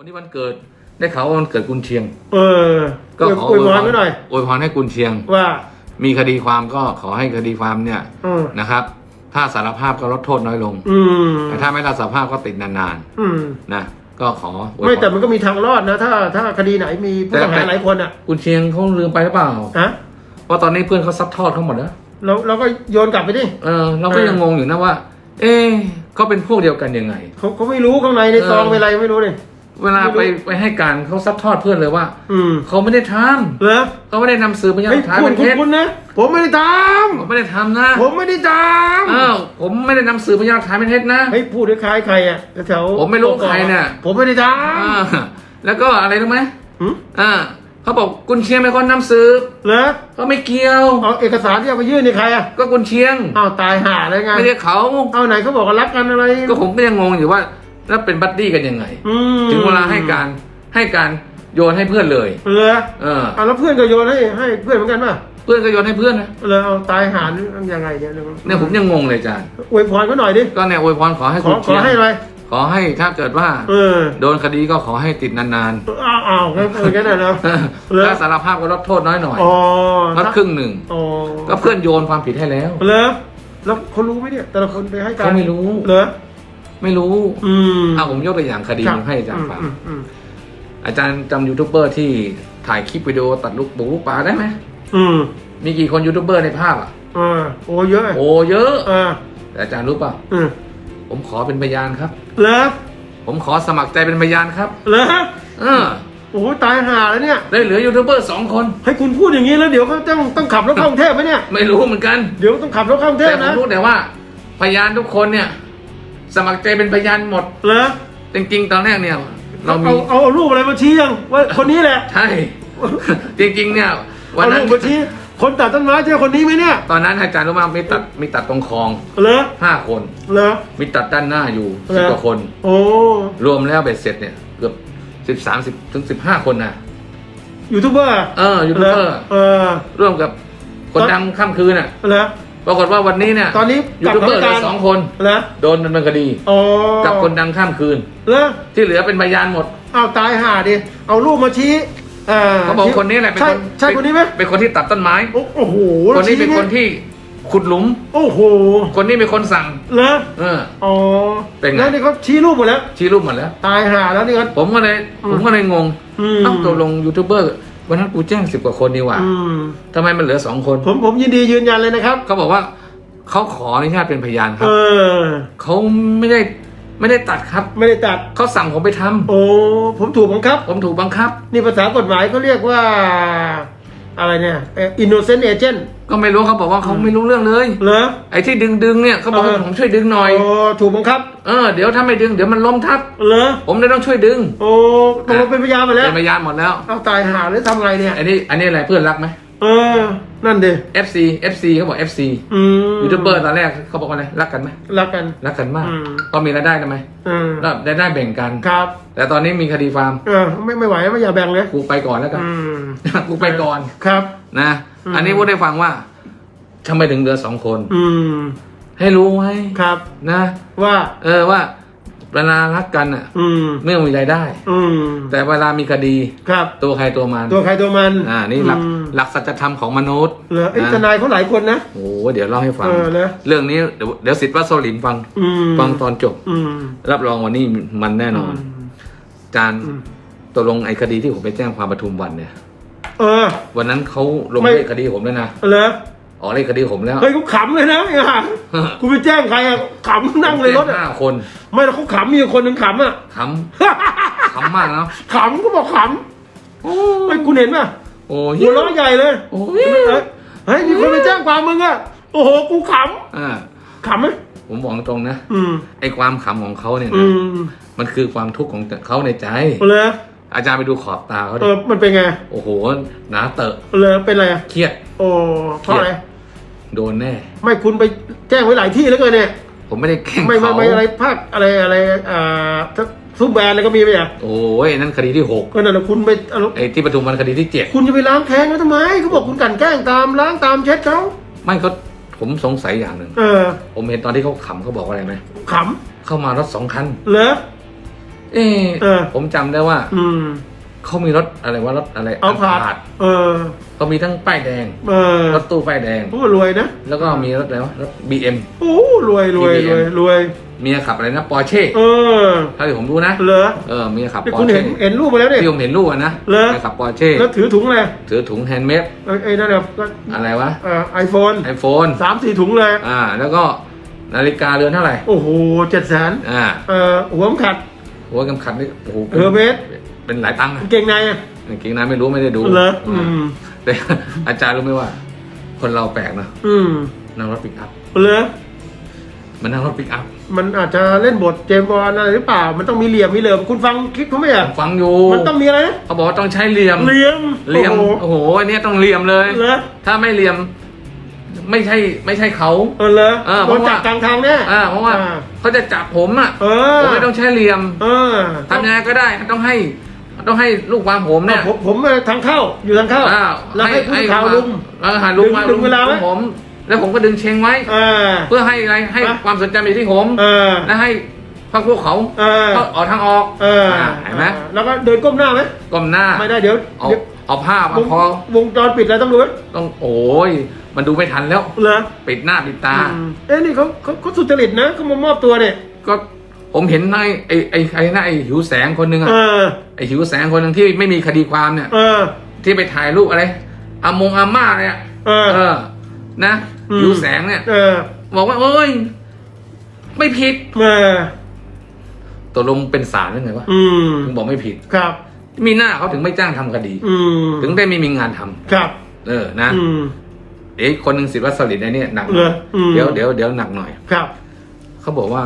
วันนี้วันเกิดได้ข่าวว่าวันเกิดกุนเชียง เออก็ขออวยพรไว้หน่อยอวยพรให้กุนเชียงว่า มีคดีความก็ขอให้คดีความเนี่ยอืมนะครับ ถ้าสารภาพก็ลดโทษน้อยลงอืมแต่ถ้าไม่รับสารภาพก็ติดนานอืมๆนะก็ขออวยพรไม่แต่มันก็มีทางรอดนะ ถ้าถ้าคดีไหนมีผู้ต้องหาหลายคนอะกุนเชียงเขาลืมไปหรือเปล่าฮะว่าตอนนี้เพื่อนเขาซัดทอดเขาหมดแล้วเราเราก็โยนกลับไปดิเออเราก็ยังงงอยู่นะว่า เอ๊ะเขาเป็นพวกเดียวกันยังไงเขาเขาไม่รู้ข้างในในเออซองเป็นอะไรไม่รู้เลย เวลาไปไปให้การเขาซัดทอดเพื่อนเลยว่า อืมเขาไม่ได้ทเหรอำเขาไม่ได้นำสืบพยานหเฮ้ยลักฐานพูดเป็นคุเท็ณจคุณนะ ผมไม่ได้ทผมไม่ได้ทำนะำผมไม่ได้ทอ้าวผมไม่ได้นำสืบพยานหลักฐานเป็นเท็จนะำเฮ้ยพูดคล้ายๆใครอะแถวผมไม่รู้ใครเนี่ยผมไม่ได้ทอ่าแล้วก็อะไรรู้ไหมำหึอ่าเขาบอกกุนเชียงเป็นคนนำสืบเหรอเขาไม่เกี่ยว เอาเอกสารที่เอาไปยื่นในใครอะก็กุนเชียง อ้าวตายห่าเลยไงไม่ใช่เขา เอาไหนเขาบอกว่ารักกันอะไรก็ผมก็ยังงงอยู่ว่า แล้วเป็นบัดดี้กันยังไง อืมถึงเวลาให้การให้การโยนให้เพื่อนเลย เหรอเออ เอาแล้วเพื่อนก็โยนให้ให้เพื่อนเหมือนกันป่ะเพื่อนก็โยนให้เพื่อนนะเลยเอาตายหาหรือยังไงเนี่ยเนี่ยผมยังงงเลยอาจารย์ อวยพรเขาหน่อยดิก็เนี่ยอวยพรขอให้ขคุอณขอเชียงให้อะไรขอให้ถ้าเกิดว่า เออโดนคดีก็ขอให้ติดนานอ้าวอ้าวงั้นเอองั้นน่ะเนาะๆเหรอถ้าสารภาพก็ลดโทษน้อยหน่อยอ๋อลดครึ่งหนึ่ง อ๋อก็เพื่อนโยนความผิดให้แล้ว เหรอแล้วเขารู้ไหมเนี่ย แต่ละคนไปให้การเขาไม่รู้ เหรอ ไม่รู้อืมเอาผมยกตัวอย่างคดีครับหนึ่งให้อาจารย์ฟังอืมอืมอาจารย์จำยูทูบเบอร์ที่ถ่ายคลิปวิดีโอตัดลูกบุกลูกปลาได้ไหม อืมมีกี่คนยูทูบเบอร์ในภาพอะอ่าโอ้เยอะโอ้เยอะอ่าแต่อาจารย์รู้ป่ะอืมผมขอเป็นพยานครับเหรอผมขอสมัครใจเป็นพยานครับเหรอเออโอ้โหตายห่าแล้วเนี่ย ได้เหลือยูทูบเบอร์สองคน ให้คุณพูดอย่างนี้แล้วเดี๋ยวเขาต้องต้องขับรถเข้ากรุงเทพไหมเนี่ย ไม่รู้เหมือนกัน เดี๋ยวต้องขับรถเข้ากรุงเทแต่พผมนะ รู้แต่ว่า พยานทุกคนเนี่ย สมัครใจเป็นพยานหมด เหรอจริงๆ ตอนแรกเนี่ย เราเอามีเอาเอารูปอะไรมาชี้ยังว่าคนนี้แหละใช่ จริงๆ เนี่ย วันเอานั้รูนปมาชี้คนตัดต้นไม้ใช่คนนี้ไหมเนี่ยตอนนั้นอาจารย์รู้มามีตัดมีตัดตรงคลองเหรอห้าคน เหรอ มีตัดด้านหน้าอยู่เหรสิบอกว่าคน โอ้รวมแล้วเบ็ดเสร็จเนี่ยเกือบสิบสามสิบถึงสิบห้าคนนะยูทูบเบอร์เออยูทูบเบอร์ เออร่วมกับคนดังข้ามคืนน่ะ เหรอ ปรากฏว่าวันนี้เนี่ยตอนนี้ยูทูบเบอร์เหลือกับสองคนเหรอโดนดำเนินคดีอ๋อกับคนดังข้ามคืนเหรอที่เหลือเป็นพยานหมดเอาตายห่าดิเอารูปมาชี้เออเขาบอกคนนี้แหละเป็นใช่คนใช่คนนี้ไหมเป็นคนที่ตัดต้นไม้โอ้โอ้โหคนนี้เป็นชี้คนที่ขุดหลุม โอ้โห คนนี้เป็นคนสั่งเหรอเอออ๋อเป็นไงแล้วนี่เขาชี้รูปหมดแล้วชี้รูปหมดแล้ว ตายห่าแล้วนี่ก็ผมก็เลยอืมผมก็เลยงงอืมเอ้าตกลงยูทูบเบอร์ วันนั้นกูแจ้งสิบกว่าคนดีหว่าอืมทำไมมันเหลือสองคนผมผมยินดียืนยันเลยนะครับ เขาบอกว่าเขาขออนุญาตเป็นพยานคเอรับอ เขาไม่ได้ไม่ได้ตัดครับ ไม่ได้ตัด เขาสั่งผมไปทำโอ้ผมถูกบังคับ ผมถูกบังคับ นี่ภาษากฎหมายเขาเรียกว่า อะไรเนี่ยเอ่อ innocent agent ก็ไม่รู้เขาบอกว่าเขาไม่รู้เรื่องเลย เหรอ ไอ้ที่ดึงดึงๆเนี่ยเขาบอกเอว่าอผมช่วยดึงหน่อย โอ้ถูกบังคับ เออเดี๋ยวถ้าไม่ดึงเดี๋ยวมันล้มทับ เหรอ ผมเลยต้องช่วยดึงโอ้ตกลงเป็นพยานมาแล้ว เป็นพยานหมดแล้วเอาตายหาแล้วทำไงเนี่ย อันนี้อันนี้อะไรเพื่อนรักไหม เออ นั่นดิ FC FC เขาบอก FC อืมยูทูบเบอร์ตอนแรกเขาบอกว่าอะไรรักกันไหมรักกัน รักกันมากอืม ก็มีรายได้ทำไมอืมแล้วรายได้แบ่งกัน ครับ แต่ตอนนี้มีคดีฟาร์มเออ ไม่ไม่ไหวไม่อย่าแบ่งเลย กูไปก่อนแล้วกัน อืม กูไปก่อนครับ นะ อืมอันนี้พูดได้ฟังว่าทำไมถึงเหลือสองคน อืม ให้รู้ไว้ครับ นะ ว่า เออว่าเวลารักกันอะ อืม เมื่อมีรายได้ อืม แต่เวลามีคดี ครับ ตัวใครตัวมัน ตัวใครตัวมัน อ่า นี่หลักอืมหลักสัจธรรมของมนุษย์เหรอไอ้ยนะทนายเขาหลายคนนะโอ้โหเดี๋ยวเล่าให้ฟัง เออนะ เรื่องนี้เดี๋ยวเดี๋ยวสิทธิ์วัดโซลินฟังอืมฟังตอนจบอืมรับรองวันนี้มันแน่นอน จานอืมตกลงไอ้คดีที่ผมไปแจ้งความปทุมวันเนี่ย เออ วันนั้นเขาลงไม่ เลขคดีผมแล้วนะเหรออ๋อเลขคดีผมแล้วเฮ้ยเขาขำเลยนะไอ้ห่ากูไปแจ้งใครอะขำนั่งเลยรถห้าอะคนไม่แล้วเขาขำมีคนหนึ่งขำอะขำขำมากเนาะขำก็บอกขำไอ้ยคุณเห็นป่ะโอ้ยหัวเราะใหญ่เลยโอ้ยเฮ้ยเฮ้ยมีคนไปแจ้งความมึงอะโอ้โหกูขอ่าำขำไหมผมบอกตรงนะอืมไอ้ความขำของเขาเนี่ยอืนะมมันคือความทุกข์ของเขาในใจเลย อาจารย์ไปดูขอบตาเขาเอดิอมันเป็นไงโอ้โหหนาเตอะเลยเป็นอะไรอะเครียด โอ้เพราะอะไรโดนแน่ ไม่คุณไปแจ้งไว้หลายที่แล้วเกินเนี่ย ผมไม่ได้แกล้งไม่ไม่เขาไม่อะไรภาคอะไรอะไรอ่าถ้าซุปแบรนด์อะไรก็มีไปอะโอ้ยนั่นคดีที่หกก็นั่นแหละคุณไปเอาไอ้ที่ปทุมวันคดีที่เจ็ดคุณจะไปล้างแค้นเขาทำไมเขาบอกคุณกลันแกล้งตามล้างตามเช็ดเขาไม่เขาผมสงสัยอย่างหนึ่งเออผมเห็นตอนที่เขาขำเขาบอกว่าอะไรไหมขเข้ามารถสองคันำเหรอ เอ๊เออ ผมจำได้ว่าอืม เขามีรถอะไรว่ารถอะไรเอาผาผาดเออ เขามีทั้งป้ายแดง เออรถตู้ป้ายแดง โอ้รวยนะ แล้วก็มีรถอะไรวะรถ BM โอ้รวยรวย TBM รวยรวย เมียขับอะไรนะปอร์เช่เออเท่าที่ผมรู้นะเหรอเออเมียขับนี่ปอคุณร์เห็เช่นเห็นรูปมาแล้วเนี่ย ที่ผมเห็นรูปอะนะเหรอ เมียขับปอร์เช่แล้วถือถุงเลยถือถุงแฮนด์เมดไอ้ไอ้นั่นน่ะก็อะไรวะไอโฟนไอโฟนสามสี่ถุงเลย อ่า แล้วก็นาฬิกาเรือนเท่าไหร่ โอ้โหเจ็ดแสนอ่า เอ่อหัวเข็มขัด หัวกำขัดนี่โอ้โหเออเมตรเป็นหลายตังค์อะกางเกงในอะกางเกงในไม่รู้ไม่ได้ดูเหรออืม แต่ อาจารย์รู้ไหมว่า คนเราแปลกนะอืมนั่งรถปิกอัพเหรอมันนั่งรถปิกอัพมันอาจจะเล่นบทเจมส์บอลอะไรหรือเปล่า มันต้องมีเหลี่ยมมีเหลี่ยมคุณฟังคลิปเขาไหมอะฟังอยู่มันต้องมีอะไรนะเขาบอกว่าต้องใช้เหลี่ยม เหลี่ยมเหลี่ยม โอ้โห โอ้โหอันเนี้ยต้องเหลี่ยมเลย เหรอ ถ้าไม่เหลี่ยม ไม่ใช่ไม่ใช่เขา เออเหรอเออเพโดราะนว่า จับกลางทางแน่อ่าเพราะว่าอ่าเขาจะจับผมอะเออผมไม่ต้องใช้เหลี่ยมเออทำยังไงก็ได้ต้องให้ต้องให้ลูกความผมเนี่ยผมผมทางเข้าอยู่ทางเข้าอ่าแล้วให้ผู้ข่าวลุม เออหาลุงมาดึงเวลาไว้ ผม แล้วผมก็ดึงเชงไว้อ่าเพื่อให้อะไรให้อะ ความสนใจไปที่ผมเออและให้พวกพวกเขาเออเขาออกทางออกเอออ่าเห็นไหมแล้วก็เดินก้มหน้าไหมก้มหน้า ไม่ได้เดี๋ยวเอา เดี๋ยว เอาผ้าวมางพอวงจรปิดอะไรต้องดูไหมต้องโอ้ยมันดูไม่ทันแล้ว เหรอปิดหน้าปิดตา อืมเอ้นี่เขาเขาเขาสุจริตนะเขามามอบตัวเนี่ยก็ผมเห็นไอ้ไอ้ไอ้ไอ้นะไอ้หิวแสงคนหนึ่งอะเออ ไอ้หิวแสงคนหนึ่งที่ไม่มีคดีความเนี่ย เออ ที่ไปถ่ายรูปอะไรอามงอาม่าเนี่ยเออเออ นะอืม หิวแสงเนี่ย เออบอกว่าเอ้ย ไม่ผิดเออตกลงเป็นศาลหรือไงวะอืมถึงบอกไม่ผิด ครับ มีหน้าเขาถึงไม่จ้างทำคดี อืมถึงได้ไม่มีงานทำครับ เออนะอืมเอ๊ะคนหนึ่งสิทธิ์วัสลิดไอ้เนี่ยหนักหเหรน่ออยอืมเดี๋ยวเดี๋ยวเดี๋ยวหนักหน่อย ครับ เขาบอกว่า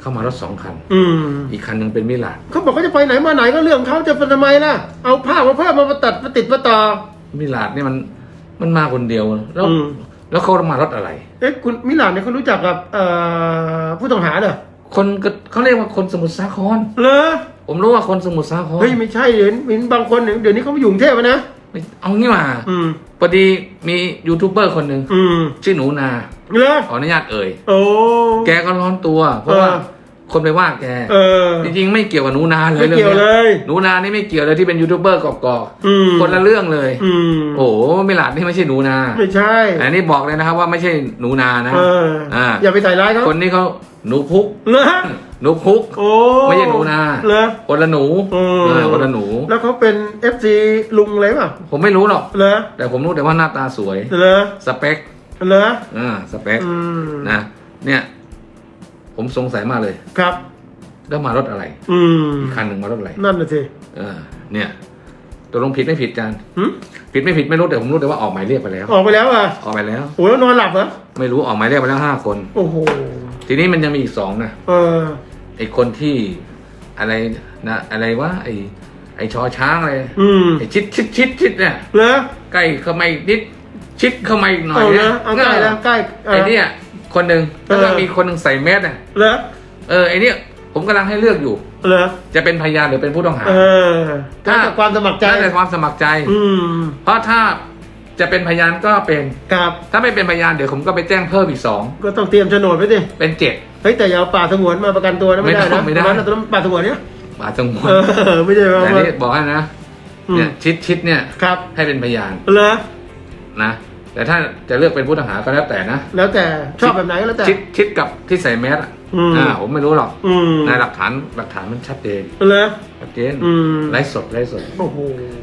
เข้ามารถสองคัน อืมอีกคันหนึ่งเป็นมิลาดเขาบอกเขาจะไปไหนมาไหนก็เรื่องเขาจะเป็นทำไมล่ะ เอาผ้ามาเพิ่มมาตัดมาติดมาต่อ มิลาดนี่มันมันมาคนเดียวแล้วอืม แล้วเขามารถอะไร เอ๊ะคุณมิลานเนี่ยเขารู้จักกับเอ่อผู้ต้องหาเหรอคนก็เขาเรียกว่าคนสมุทรสาคร เหรอ ผมรู้ว่าคนสมุทรสาครเฮ้ยไม่ใช่เห็นเห็นบางคนเนี่ยเดี๋ยวนี้เขาไปอยู่กรุงเทพแล้วนะไม่เอางี้มาอืมพอดีมียูทูบเบอร์คนหนึ่งอืมชื่อหนูนาเหรอขออนุญาตเอ่ยโอ้แกก็ร้อนตัว เพราะว่าเออ คนไปว่าแก เออ จริงๆ ไม่เกี่ยวกับหนูนาเลยไม่เกี่ยวรื่องเลนี้ยหนูนานี่ไม่เกี่ยวเลยที่เป็นยูทูบเบอร์กอกอืมๆคนละเรื่องเลย อืมโอ้โหมิลาดนี่ไม่ใช่หนูนา ไม่ใช่อันนี้บอกเลยนะครับว่าไม่ใช่หนูนานะ เอออ่า อย่าไปใส่ร้ายเขาคนนี้เขาหนูพุกเหรอหนูพุก โอ้ไม่ใช่หนูนา เหรอ คนละหนูอืมเออคนละหนู แล้วเขาเป็นเอฟซีลุงอะไรป่ะผมไม่รู้หรอก เหรอแต่ผมรู้แต่ว่าหน้าตาสวย เหรอสเปคเหรออ่าสเปค อืมนะ เนี่ย ผมสงสัยมากเลย ครับ แล้วมารถอะไรอืมอีกคันหนึ่งมารถอะไรนั่นน่ะสิเออเนี่ยตกลงผิดไม่ผิดจานหึผิดไม่ผิดไม่รู้แต่ผมรู้แต่ว่าออกหมายเรียกไปแล้ว ออกไปแล้วอะออกไปแล้ว โอ้แล้วนอนหลับเหรอไม่รู้ออกหมายเรียกไปแล้วห้าคน โอ้โหทีนี้มันยังมีอีกสองนะเออไอคนที่อะไรนะอะไรวะไอไอชอช้างอะไรอืมไอชิดชิดชิดชิดเนี่ยเหรอใกล้เข้ามาอีกนิด ชิดเข้ามาอีกหน่อยเอาเนี่นะยเอาใกล้แล้วใกล้ไอเนี่ย คนหนึ่งแล้วก็เออมีคนหนึ่งใส่แมสอะเหรอเออไอเนี่ยผมกำลังให้เลือกอยู่ เหรอจะเป็นพยานหรือเป็นผู้ต้องหา เออถ้าถ้า จากความสมัครใจถ้าแต่ความสมัครใจ อืมเพราะถ้าจะเป็นพยานก็เป็น ครับถ้าไม่เป็นพยานเดี๋ยวผมก็ไปแจ้งเพิ่มอีกสองก็ต้องเตรียมโฉนดไว้ดิเป็นเจ็ด เฮ้ยแต่อย่าเอาป่าสงวนมาประกันตัวนะไม่ได้ไม่ต้อนะงไม่ได้ตอนนั้นตอนนั้นป่าสงวนเนี่ยบาทสงวนเออไม่ใช่ว่าแต่นี่บอกให้นะอืมเนี่ยชิดชิดเนี่ยครับให้เป็นพยานเหรอนะ แต่ถ้าจะเลือกเป็นผู้ต้องหาก็แล้วแต่นะแล้วแต่ชอบแบบไหนก็แล้วแต่ ชิดชิดกับที่ใส่แมสอะอืม อ่าผมไม่รู้หรอกอืมในหลักฐานหลักฐานมันชัดเจนเหรอชัดเจนอืม ไลฟ์สดไลฟ์สดโอ้โห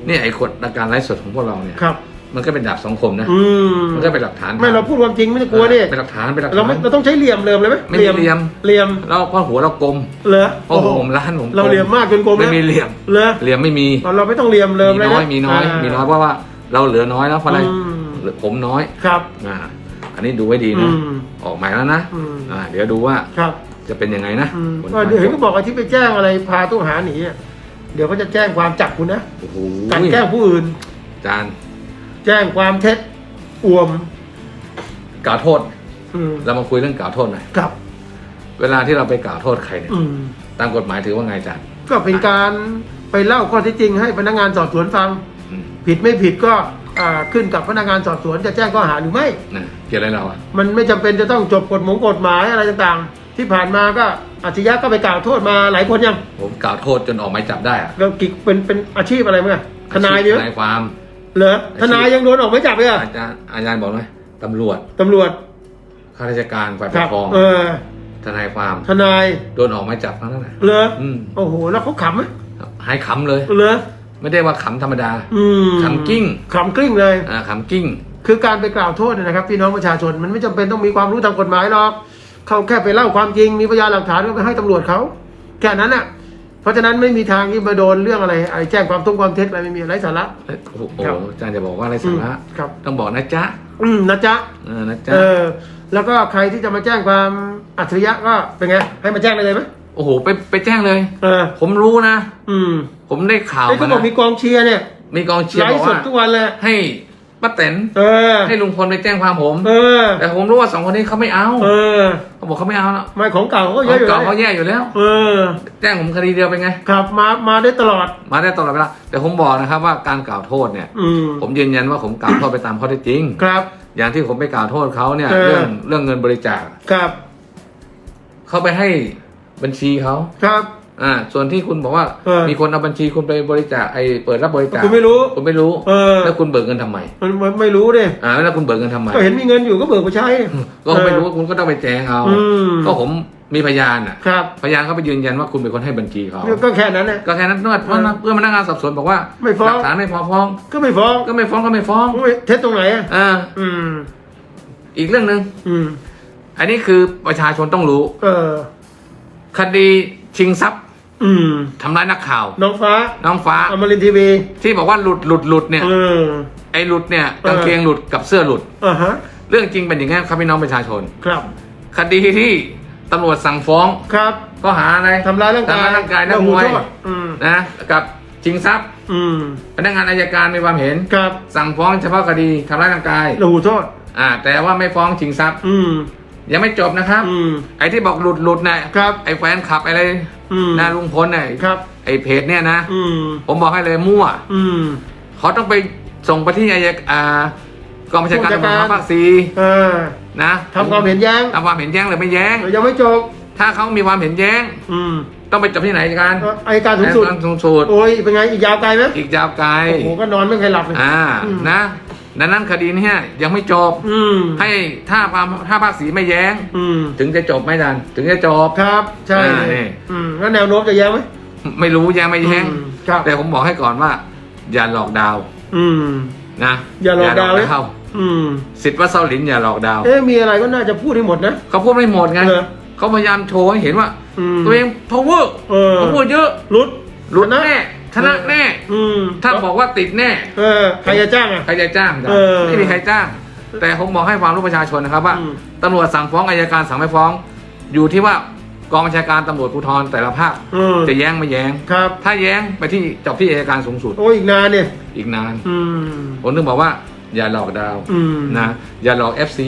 เนี่ยไอ้กฎการไลฟ์สดของพวกเราเนี่ยครับ มันก็เป็นดาบสองคมนะอืมมันก็เป็นหลักฐานไม่เราพูดความจริงไม่ต้องกลัวดิเป็นหลักฐานเป็นหลักเราฐาไม่นเราต้องใช้เหลี่ยมเริ่มเลยไหมไม่มีเหลี่ยม เหลี่ยมแล้วเพราะหัวเรากลมเหรอเพราะผมร้านผมกลเราเหลี่ยมมากจนกลมไม่แล้วมีเหลี่ยม เหรอเหลี่ยมไม่มี เราไม่ต้องเหลี่ยมเริ่มมีเลยน้นะอยมีน้อยมีน้อยเพราะว่าเราเหลือน้อยแล้วเพราะอะไรอืมเหลือผมน้อยครับอ่าอันนี้ดูไว้ดีอืนะมออกหมายแล้วนะอืมอ่าเดี๋ยวดูว่าครับจะเป็นยังไงนะอืมผลก็เดี๋ยวเห็นก็บอกไอ้ที่ไปแจ้งอะไรพาตู้หาหนีอะเดี๋ยวเขาจะแจ้งความจับคุณนะโอ้โหการแกล้งผู้อื่นจานแจ้งความเท็จอวมกล่าวโทษ อืมเรามาคุยเรื่องกล่าวโทษหน่อยครับ เวลาที่เราไปกล่าวโทษใครเนี่ยอืม ตามกฎหมายถือว่าไงจานก็เป็นการไปเล่าข้อเท็จจริงให้พนักงานสอบสวนฟัง อืมผิดไม่ผิดก็ อ่าขึ้นกับพนักงานสอบสวนจะแจ้งข้อหาหรือไม่ นะเกี่ยวอะไรเราอะมันไม่จำเป็นจะต้องจบกฎหมงกฎหมายอะไรต่างที่ผ่านมาก็อาชญะก็ไปกล่าวโทษมาหลายคนยังผมกล่าวโทษจนออกหมายจับได้อะก็กิกเป็นเป็นอาชีพอะไรมั้งทนายเนี่ยทนายความ เหรอทนายยังโดนออกหมายจับเลยอะอาจารย์อาจารย์บอกไหมตำรวจตำรวจข้าราชการฝ่ายปคกรับครองเออทนายความทนายโดนออกหมายจับทั้งนั้นแหละเหรออืมโอ้โหแล้วเขาขำไหมหายขำเลยเหรอ ไม่ได้ว่าขำธรรมดาอืมขำกิ้งขำกลิ้งเลย อ่าขำกิ้ง คือการไปกล่าวโทษเนยนะครับ พี่น้องประชาชนมันไม่จำเป็นต้องมีความรู้ทางกฎหมายหรอกเขาแค่ไปเล่าความจริงมีพยานหลักฐานก็ไปให้ตำรวจเขาแค่นั้นน่ะ เพราะฉะนั้นไม่มีทางที่มาโดนเรื่องอะไรไอ้แจ้งความตรงความเท็จอะไรไม่มีอะไรสาระ เอ้ยโอ้โหครับ อาจารย์จะบอกว่าอะไรสาระอืมครับ ต้องบอกนะจ๊ะอืมนะจ๊ะ เออนะจ๊ะเออ แล้วก็ใครที่จะมาแจ้งความอัจฉริยะก็เป็นไง ให้มาแจ้งได้เลยไหม โอ้โหไปไปแจ้งเลย เออ ผมรู้นะ อืมผมได้ข่าวไอ้เขามาบอกนะมีกองเชียร์เนี่ยมีกองเชียไลร์บอกฟ์สดว่าทุกวันเลยให้ป้าแตนเออ ให้ลุงพลไปแจ้งความผม เออ แต่ผมรู้ว่าสองคนนี้เขาไม่เอาเออเขาบอกเขาไม่เอาแล้วไม่ของเก่าเขาก็ขเยออะงอยู่แล้เก่าวเขาแย่อยู่แล้ว เออแจ้งผมคดีเดียวเป็นไง ครับมามาได้ตลอด มาได้ตลอดเวลาแต่ผมบอกนะครับว่าการกล่าวโทษเนี่ย อืมผมยืนยันว่าผมกล่าวโทษไปตามข้อเท็จจริง ครับ อย่างที่ผมไปกล่าวโทษเขาเนี่ยเออ เรื่องเรื่องเงินบริจาคครับ เขาไปให้ บัญชีเขาครับ อ่า ส่วนที่คุณบอกว่าเออมีคนเอาบัญชีคุณไปบริจาคไอ้เปิดรับบริจาคคุณไม่รู้คุณไม่รู้เออ แล้วคุณเบิกเงินทำไมมันมันไม่รู้ดิอ่าแล้วคุณเบิกเงินทำไมก็เห็นมีเงินอยู่ก็เบิกไปใช้ ก็ไม่รู้คุณก็ต้องไปแจ้งเอาอืม ก็ผมมีพยานอะ ครับพยานเขาไปยืนยันว่าคุณเป็นคนให้บัญชีเขาก็แค่นั้นแหละก็แค่นั้นเมื่อเออเพื่อพนักงานสอบสวนบอกว่าไม่ฟ้อง หลักฐานไม่พอฟ้อง ก็ไม่ฟ้องก็ไม่ฟ้องก็ไม่ฟ้องไม่เท็จตรงไหนอะอ่าอืม อีกเรื่องหนึ่งอืม อันนี้คือประชาชนต้องรู้ เออ คดีชิงทรัพย์อืม ทำร้ายนักข่าว น้องฟ้าน้องฟ้าอมรินทร์ทีวีที่บอกว่าหลุดหลุดหลุดเนี่ย เออ ไอ้หลุดเนี่ยเออกางเกงหลุดกับเสื้อหลุด อ่าฮะ เรื่องจริงเป็นอย่างนี้ครับพี่น้องประชาชน ครับ คดีที่ตำรวจสั่งฟ้องครับ ก็หาอะไรทำร้ายร่างกายทำร้ายร่างกายนักโอ้มโหวยโทษอืม นะกับชิงทรัพย์อืม พนักงานอายการมีความเห็น ครับสั่งฟ้องเฉพาะคดีทำร้ายร่างกายโอ้โหโทษ อ่า แต่ว่าไม่ฟ้องชิงทรัพย์ อืม ยังไม่จบนะครับ อืม ไอ้ที่บอกหลุดหลุดเนี่ยครับ ไอ้แฟนขับอะไรอืมนะลุงพลเนี่ยครับ ไอ้เพจเนี่ยนะ อืม ผมบอกให้เลยมั่ว อืม เขาต้องไปส่งไปที่อายกอ่ากองบัญชาการตำรวจภูธรภาคสี่เออนะทำความเห็นแย้งทำความเห็นแย้งหรือไม่แย้งยังไม่จบ ถ้าเขามีความเห็นแย้ง อืมต้องไปจบที่ไหนกันเอ่ออัยการสูงสุดอัยการสูงสุดโอ้ยเป็นไงอีกยาวไกลไหมอีกยาวไกล โอ้โหก็นอนไม่เคยหลับเลย อ่า อืม นะ ดังนั้นคดีเนี้ยังไม่จบ อืมให้ถ้าความถ้าภาคสีไม่แย้ง อืมถึงจะจบไหมดันถึงจะจบ ครับ ใช่อ่านี่ อืมแล้วแนวโน้มจะแย้งไหม ไม่รู้แย้งไม่แย้ง อืมครับ แต่ผมบอกให้ก่อนว่า อย่าหลอกดาวน์อืม นะอย่าหลอกดาวน์เลยเขาอืม สิทธิ์ว่าเซาหลินอย่าหลอกดาวน์เอ๊ะมีอะไรก็น่าจะพูดให้หมดนะ เขาพูดไม่หมดไงเหรอเขาพยายามโชว์ให้เห็นว่า อืมตัวเอง power เออ power เยอะ รุด หลุดแน่ ชนะแน่ อืมถ้าบอกว่าติดแน่ เออใครจะจ้างอะ ใครจะจ้างจ้ะเออไม่มีใครจ้าง แต่ผมบอกให้ความรู้ประชาชนนะครับว่าอืม ตำรวจสั่งฟ้องอายการสั่งไม่ฟ้อง อยู่ที่ว่ากองบัญชาการตำรวจภูธรแต่ละภาคอืมจะแย้งไม่แย้ง ครับ ถ้าแย้งไปที่จบที่อายการสูงสุดโอ้ยอีกนานเนี่ย อีกนาน อืม ผมนึกบอกว่าอย่าหลอกดาวน์อืมนะอย่าหลอก FC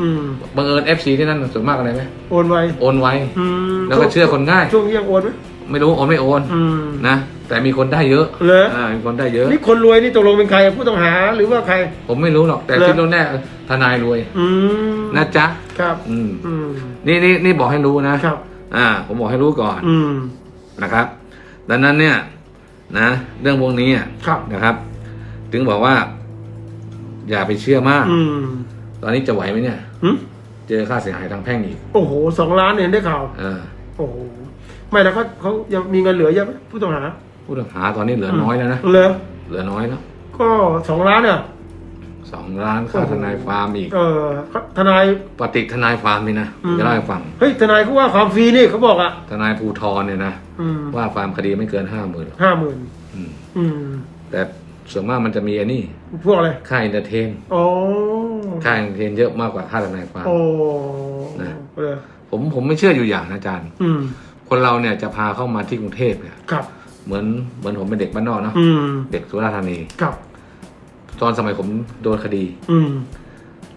อืม บังเอิญ FC ที่นั่นส่วนมากอะไรไหมโอนไวโอนไวอืมแล้วก็เชื่อคนง่ายช่วงนี้ยังโอนไหม ไม่รู้โอนไม่โอน อืม นะ แต่มีคนได้เยอะเหรออ่ามีคนได้เยอะ นี่คนรวยนี่ตกลงเป็นใครอะผู้ต้องหาหรือว่าใคร ผมไม่รู้หรอกแต่เหรอ ที่แน่ๆทนายรวยอืมนะจ๊ะครับอืมอืมนี่นี่นี่บอกให้รู้นะครับ อ่า ผมบอกให้รู้ก่อนอืม นะครับ ดังนั้นเนี่ย นะ เรื่องพวกนี้อะครับ นะครับ ถึงบอกว่า อย่าไปเชื่อมาก อืมตอนนี้จะไหวไหมเนี่ย หึเจอค่าเสียหายทางแพ่งอีกโอ้โหสองล้านเนี่ยได้ข่าว เออโอ้โห ไม่แล้วเขาเขายังมีเงินเหลือเยอะไหมผู้ต้องหาผู้ต้องหาตอนนี้เหลือน้อยแล้วนะ เหลือเหลือน้อยแล้วก็สองล้านเนี่ยสองล้านค่าโอ้โหทนายฟาร์มอีก เออทนายปฏิทนายฟาร์มนี่นะอืมจะเล่าให้ฟังเฮ้ยทนายเขาว่าความฟรีนี่เขาบอกอะทนายภูทรเนี่ยนะอืมว่าฟาร์มคดีไม่เกินห้าหมื่นห้าหมื่นอืมอืมแต่ส่วนมากมันจะมีไอันนี้พวกอะไรค่าอินเตอร์เทนโอ้ค่าอินเตอร์เทนเยอะมากกว่าค่าทนายความโอ้นะเออผมผมไม่เชื่ออยู่อย่างนะอาจารย์อืม คนเราเนี่ยจะพาเข้ามาที่กรุงเทพเนี่ยครับเหมือนเหมือนผมเป็นเด็กบ้านนอกเนาะอืมเด็กสุราษฎร์ธานี ครับตอนสมัยผมโดนคดี อืม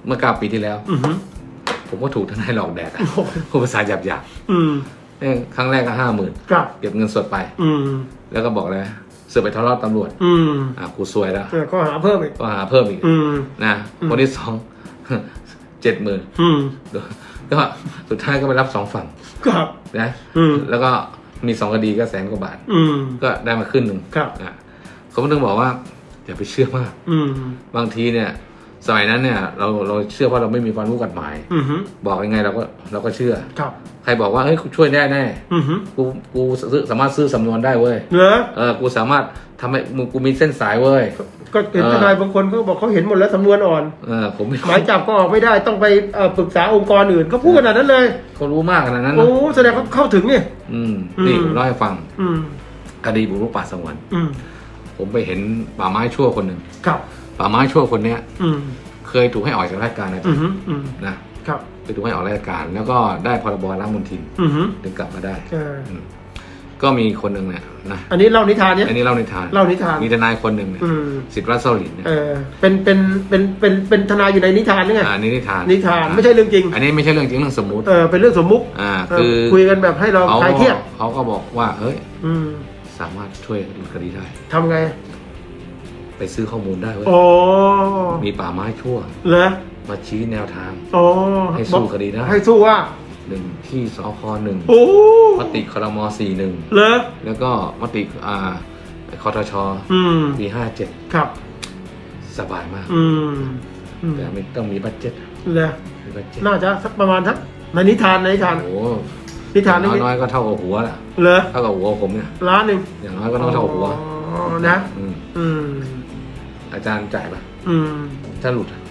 เมื่อเก้าปีที่แล้ว อืมผมก็ถูกทนายหลอกแดกอะโอ้โหพูดภาษาหยาบหยาบอืมๆเอ้ยครั้งแรกก็ห้าหมื่นครับเก็บเงินสดไป อืมแล้วก็บอกเลยเสือกไปทะเลาะตำรวจอืมอะกูซวยแล้วเออก็หาเพิ่มอีกก็หาเพิ่มอีกอืม นะอืม คนที่สอง เจ็ดหมื่นอืมโดนก็สุดท้ายก็ไปรับสองฝั่งครับ นะอืมแล้วก็มีสองคดีก็แสนกว่าบาท อืม ก็ได้มาขึ้นหนึ่งครับ อะผมถึงบอกว่า อย่าไปเชื่อมาก อืม บางทีเนี่ย สมัยนั้นเนี่ยเราเราเชื่อเพราะเราไม่มีความรู้กฎหมาย อืมฮึบอกยังไงเราก็เราก็เชื่อ ครับ ใครบอกว่าเฮ้ยช่วยได้แน่อืมฮึกูกูซื้อสามารถซื้อสำนวนได้เว้ยเหรอเออกูสามารถทำให้มึงกูมีเส้นสายเว้ย ก็เห็นเออ ทนายบางคนเขาบอกเขาเห็นหมดแล้วสำนวนอ่อน เออผมไม่หมายจับก็ออกไม่ได้ต้องไปเอ่อปรึกษาองค์กรอื่นเขาพูดขนาดนั้นเลย เขารู้มากขนาดนั้นโอ้นะแสดงเขาเข้าถึงเนี่ยอืมนี่อืม ผมเล่าให้ฟังอืม คดีบุกรุกป่าสงวนอืม ผมไปเห็นป่าไม้ชั่วคนหนึ่ง ครับ ป่าไม้ชั่วคนเนี้ยอืมเคยถูกให้ออกจากราชการนะอืมฮึอืมนะครับเคยถูกให้ออกราชการ แล้วก็ได้พรบล้างมลทินอืมฮึถึงกลับมาได้เอออืมก็มีคนหนึ่งเนี่ยนะอันนี้เล่านิทานเนี่ยอันนี้เล่าในทานเล่านิทานมีทนายคนหนึ่งเนี่ยอืมสิทธิ์รัตน์เซาหลินเนี่ยเออเป็นเป็นเป็นเป็นเป็นทนายอยู่ในนิทานนี่ไงอ่านี่นิทานนิทานไม่ใช่เรื่องจริงอันนี้ไม่ใช่เรื่องจริงเรื่องสมมุติ เออเป็นเรื่องสมมุติอ่าเออคือคุยกันแบบให้เราเขาคลายเครียดเขาก็บอกว่าเฮ้ย อืมสามารถช่วยคดีได้ ทำไง ไปซื้อข้อมูลได้เว้ยโอ้มีป่าไม้ชั่ว เหรอมาชี้แนวทางโอ้ให้สู้คดีได้ให้สู้ว่าหนึ่งที่สคหนึ่งโอ้มติครมสี่หนึ่งเหรอแล้วก็มติอ่าคอทชอืมปีห้าเจ็ดครับ สบายมาก อืมอืมแต่ไม่ต้องมีบัตเจ็ตเหรอมีบัตเจ็ตน่าจะสักประมาณทักในนิทานในนิทานโอ้โหนิทานนี่น้อยๆก็เท่ากับหัวละเหรอเท่ากับหัวผมเนี่ยล้านหนึ่งอย่างน้อยก็ต้องเท่ากับหัวอ๋อนะ อืม อืมอาจารย์จ่ายปะอืม ถ้าหลุดอะ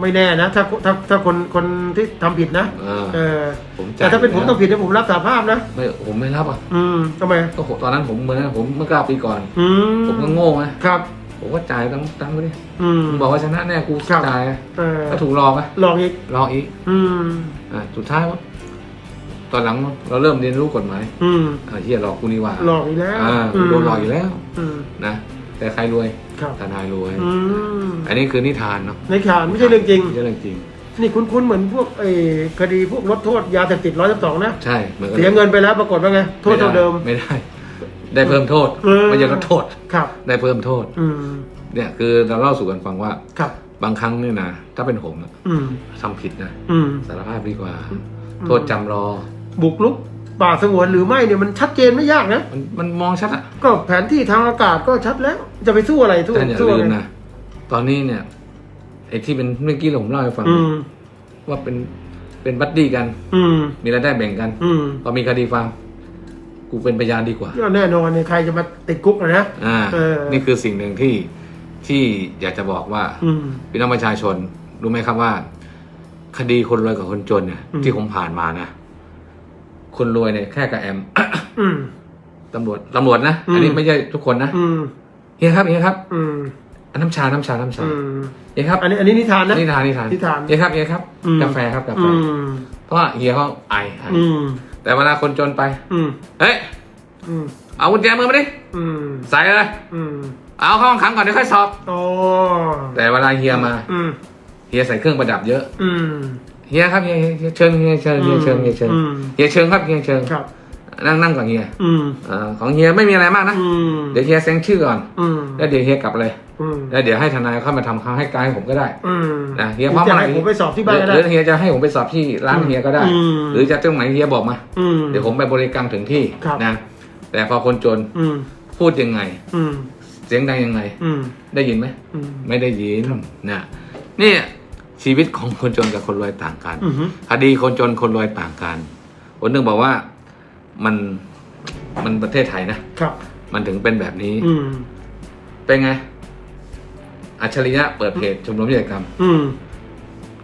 ไม่แน่นะ ถ้าถ้าถ้าคนคนที่ทำผิดนะเออเออผมจ่ายแต่ถ้าเป็นผมแล้วต้องผิดเนี่ยผมรับสารภาพนะไม่ผมไม่รับอะอืมทำไมก็โหตอนนั้นผมเหมือนกันผมเมื่อเก้าปีก่อน อืมผมก็โง่นะครับ ผมก็จ่ายตั้งตั้งไปดิอืม มึงบอกว่าชนะแน่กูครับ จ่ายอะเออก็ถูกหลอกอะหลอกอีก หลอกอีกอืม อ่าสุดท้ายวะตอนหลังเราเริ่มเรียนรู้กฎหมายอืมอ่าเฮียหลอกกูนี่หว่าหลอกอีกแล้วอ่ากูโดนหลอกอีกแล้วอืมนะแต่ใครรวย ครับ ทนายรวย อืมอันนี้คือนิทานเนาะในข่าวไม่ใช่เรื่องจริง ไม่ใช่เรื่องจริง นี่คุ้นๆเหมือนพวกไอ้คดีพวกลดโทษยาเสพติดร้อยสิบสองนะ ใช่เหมือนกัเสียเงินไปแล้วปรากฏว่าไง โทษเท่าเดิมไม่ได้ ได้เพิ่มโทษเออ ไม่ใช่ลดโทษ ครับ ได้เพิ่มโทษ อืม เนี่ยคือเราเล่าสู่กันฟังว่า ครับ บางครั้งเนี่ยนะถ้าเป็นผมอะอืม ทำผิดนะอืม สารภาพดีกว่าอืมโทษจำรอ บุกรุก ป่าสงวนหรือไม่เนี่ยมันชัดเจนไม่ยากนะ มันมันมองชัดอะก็แผนที่ทางอากาศก็ชัดแล้ว จะไปสู้อะไรสู้ท่านอย่าสู้ลือะไรมนะ ตอนนี้เนี่ยไอ้ที่เป็นเมื่อกี้ผมเล่าให้ฟัง อืม ว่าเป็นเป็นบัดดี้กัน อืม มีรายได้แบ่งกันอืมพอมีคดีความกูเป็นพยานดีกว่า ก็แน่นอนเนี่ยใครจะมาติดคุกอะนะ อ่า เออ นี่คือสิ่งหนึ่งที่ที่อยากจะบอกว่า อืม พี่น้องประชาชน รู้ไหมครับว่า คดีคนรวยกับคนจนเนี่ยอืม ที่ผมผ่านมานะ คนรวยเนี่ยแค่กับแอม อืม ตำรวจตำรวจนะ อืม อันนี้ไม่ใช่ทุกคนนะอืมเฮียครับเฮียครับอืมอันน้ำชาน้ำชาน้ำชาอืมเฮียครับอันนี้อันนี้นิทานนะนี่ทานนี่ทานนิทานเฮียครับเฮียครับอืม กาแฟครับกาแฟอืมเพราะว่าเฮียเขาไอไออืมแต่เวลาคนจนไป อืมเฮ้ยอืมเอากุญแจมือมาดิอืมใส่เลยอืมเอาเข้าห้องขังก่อนเดี๋ยวค่อยสอบ โอ้แต่เวลาเฮียมาอืมเฮียใส่เครื่องประดับเยอะ อืม เฮียครับเฮียเฮียเชิญเฮียเชิญเฮียเชิญเฮียเชิญอืม เฮียเชิญครับเฮียเชิญครับ นั่งนั่งก่อนเฮียอืมอ่าของเฮียไม่มีอะไรมากนะอืม เดี๋ยวเฮียเซ็งชื่อก่อนอืม แล้วเดี๋ยวเฮียกลับเลยอืม แล้วเดี๋ยวให้ทนายเข้ามาทำคำให้การให้ผมก็ได้ อืมนะเฮียพร้อมจะอะไรให้ผมไปสอบที่บ้านก็หได้ รือเฮียจะให้ผมไปสอบที่ร้านอืมเฮียก็ได้ อืม หรือจะตรงไหนเฮียบอกมา อืม เดี๋ยวผมไปบริการถึงที่ครับ นะ แต่พอคนจนอืม พูดยังไง อืม เสียงดังยังไง อืม ได้ยินไหม อืม ไม่ได้ยินนะนี่ ชีวิตของคนจนกับคนรวยต่างกันอืมคดีคนจนคนรวยต่างกันคนหนึ่งบอกว่ามันมันประเทศไทยนะครับ มันถึงเป็นแบบนี้อืมเป็นไง อัจฉริยะเปิดเพจชมรมนิติกรรมอืม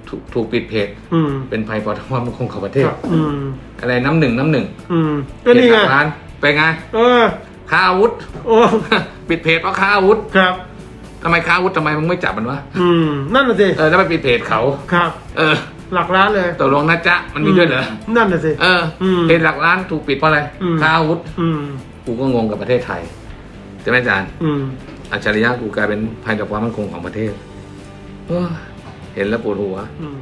ถูกถูกปิดเพจอืมเป็นภัยต่อความมั่นคงของประเทคศรับอืมอะไรน้ำหนึ่งน้ำหนึ่งอืมก็นี่เพจหไงลักล้านเป็นไงเออค้าอาวุธโอ้ปิดเพจเพราะค้าอาวุธครับ ทำไมค้าอาวุธทำไมมึงไม่จับมันวะอืม นั่นน่ะสิเออแล้วไปปิดเพจเขา ครับ เออหลักล้านเลยตกลงนะจ๊ะมันมีด้วยเหรอนั่นน่ะสิ เอออมเพจหลักล้านถูกปิดเพราะอะไรอืม ค้าอาวุธอืม กูก็งงกับประเทศไทยใช่ไหมอาจารย์ อืม อัจฉริยะกูกลายเป็นภัยต่อความมั่นคงของประเทศเออเห็นแล้วปวดหัว อืม